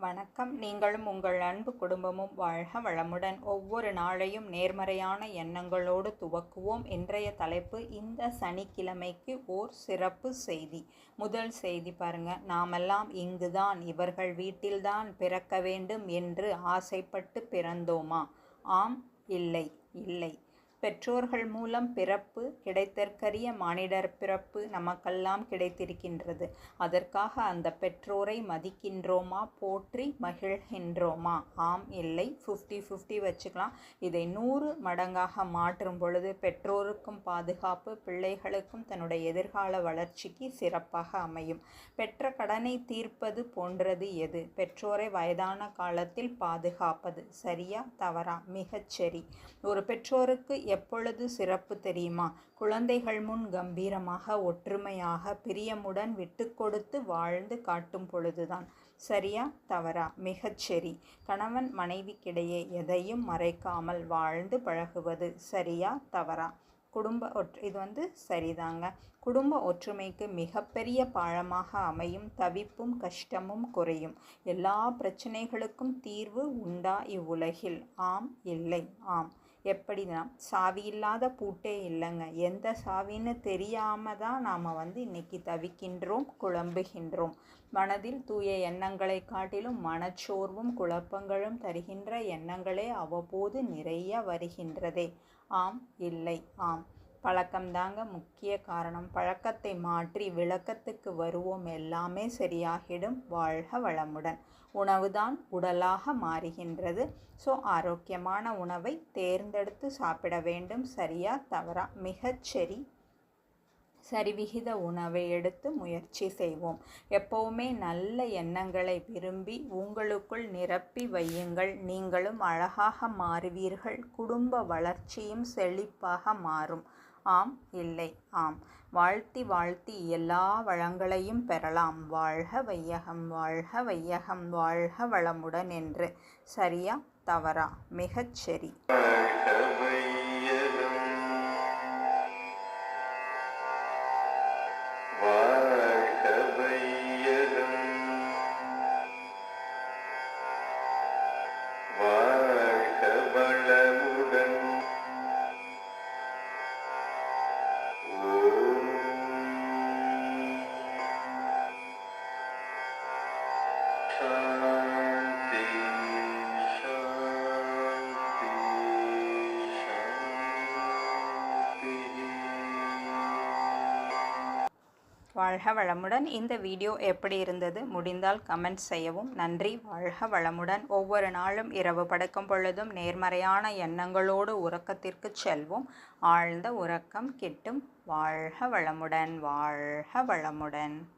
வணக்கம். நீங்களும் உங்கள் அன்பு குடும்பமும் வாழ்க வளமுடன். ஒவ்வொரு நாளையும் நேர்மறையான எண்ணங்களோடு துவக்குவோம். இன்றைய தலைப்பு இந்த சனிக்கிழமைக்கு ஓர் சிறப்பு செய்தி. முதல் செய்தி பாருங்க. நாமெல்லாம் இங்குதான் இவர்கள் வீட்டில்தான் பிறக்க வேண்டும் என்று ஆசைப்பட்டு பிறந்தோமா? ஆம் இல்லை இல்லை. பெற்றோர்கள் மூலம் பிறப்பு கிடைத்தற்கரிய மானிடர் பிறப்பு நமக்கெல்லாம் கிடைத்திருக்கின்றது. அதற்காக அந்த பெற்றோரை மதிக்கின்றோமா? போற்றி மகிழ்கின்றோமா? ஆம் இல்லை. ஃபிஃப்டி ஃபிஃப்டி வச்சுக்கலாம். இதை நூறு மடங்காக மாற்றும் பொழுது பெற்றோருக்கும் பாதுகாப்பு பிள்ளைகளுக்கும் தன்னுடைய எதிர்கால வளர்ச்சிக்கு சிறப்பாக அமையும். பெற்ற கடனை தீர்ப்பது போன்றது எது? பெற்றோரை வயதான காலத்தில் பாதுகாப்பது சரியா? தவறா? மிகச்சரி ஒரு பெற்றோருக்கு எப்பொழுது சிறப்பு தெரியுமா? குழந்தைகள் முன் கம்பீரமாக ஒற்றுமையாக பிரியமுடன் விட்டு கொடுத்து வாழ்ந்து காட்டும் பொழுதுதான். சரியா? தவறா? மிகச்சரி கணவன் மனைவிக்கிடையே எதையும் மறைக்காமல் வாழ்ந்து பழகுவது சரியா? தவறா? குடும்ப ஒற்று இது வந்து சரிதாங்க. குடும்ப ஒற்றுமைக்கு மிகப்பெரிய பாழமாக அமையும் தவிப்பும் கஷ்டமும் குறையும். எல்லா பிரச்சனைகளுக்கும் தீர்வு உண்டா இவ்வுலகில்? ஆம் இல்லை. ஆம். எப்படின்னா சாவி இல்லாத பூட்டே இல்லைங்க. எந்த சாவின்னு தெரியாமல் தான் நாம் வந்து இன்னைக்கு தவிக்கின்றோம் குழம்புகின்றோம். மனதில் தூய எண்ணங்களை காட்டிலும் மனச்சோர்வும் குழப்பங்களும் தருகின்ற எண்ணங்களே அவ்வப்போது நிறைய வருகின்றதே. ஆம் இல்லை ஆம். பழக்கம்தாங்க முக்கிய காரணம். பழக்கத்தை மாற்றி விளக்கத்துக்கு வருவோம். எல்லாமே சரியாகிடும். வாழ்க வளமுடன். உணவுதான் உடலாக மாறுகின்றது. ஸோ ஆரோக்கியமான உணவை தேர்ந்தெடுத்து சாப்பிட வேண்டும். சரியா தவறா? மிகச்சரி சரிவிகித உணவை எடுத்து முயற்சி செய்வோம். எப்போவுமே நல்ல எண்ணங்களை விரும்பி உங்களுக்குள் நிரப்பி வையுங்கள். நீங்களும் அழகாக மாறுவீர்கள். குடும்ப வளர்ச்சியும் செழிப்பாக மாறும். ஆம் இல்லை ஆம். வாழ்த்தி வாழ்த்தி எல்லா வளங்களையும் பெறலாம். வாழ்க வையகம் வாழ்க வையகம் வாழ்க வளமுடன் என்று. சரியா? தவறா? மிகச்சரி வாழ்க வளமுடன். இந்த வீடியோ எப்படி இருந்தது? முடிந்தால் கமெண்ட் செய்யவும். நன்றி. வாழ்க வளமுடன். ஒவ்வொரு நாளும் இரவு படுக்கும் பொழுதும் நேர்மறையான எண்ணங்களோடு உறக்கத்திற்கு செல்வோம். ஆழ்ந்த உறக்கம் கிட்டும். வாழ்க வளமுடன். வாழ்க வளமுடன்.